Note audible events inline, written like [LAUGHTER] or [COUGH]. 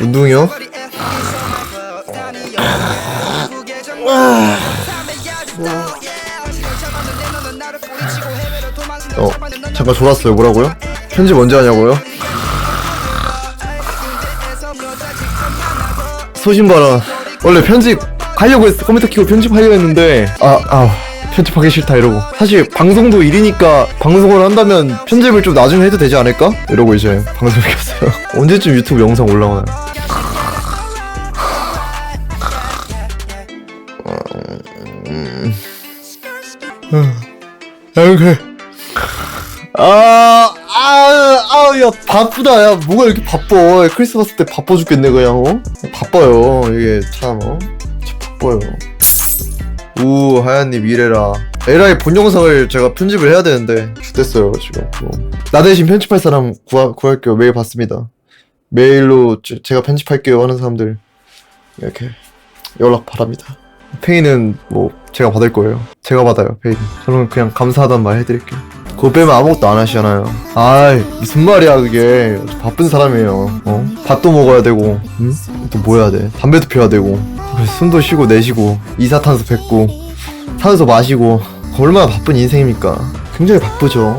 운동이요? 어 잠깐 졸았어요 뭐라고요? 편집 언제 하냐고요? 소신발언 원래 편집 하려고 했어 컴퓨터 키고 편집하려고 했는데 아, 아 편집하기 싫다 이러고 사실 방송도 일이니까 방송을 한다면 편집을 좀 나중에 해도 되지 않을까? 이러고 이제 방송을 켰어요 [LAUGHS] 언제쯤 유튜브 영상 올라오나요? 이렇게. 아, 아, 아, 야, 바쁘다. 야, 뭐가 이렇게 바빠. 크리스마스 때 바빠 죽겠네, 그냥, 어? 바빠요. 이게 참, 어? 참 바빠요. 우, 하얀님, 이래라. 에라의 본 영상을 제가 편집을 해야 되는데, 됐어요, 지금. 뭐. 나 대신 편집할 사람 구하, 구할게요. 메일 받습니다. 메일로 제- 제가 편집할게요 하는 사람들, 이렇게 연락 바랍니다. 페이는 뭐 제가 받을 거예요. 제가 받아요, 페이. 저는 그냥 감사하단 말 해드릴게요. 그거 빼면 아무것도 안 하시잖아요. 아이, 무슨 말이야, 그게. 바쁜 사람이에요. 어? 밥도 먹어야 되고, 응? 또 뭐 해야 돼? 담배도 피워야 되고, 숨도 쉬고 내쉬고, 이사탄소 뱉고, 산소 마시고, 얼마나 바쁜 인생입니까? 굉장히 바쁘죠.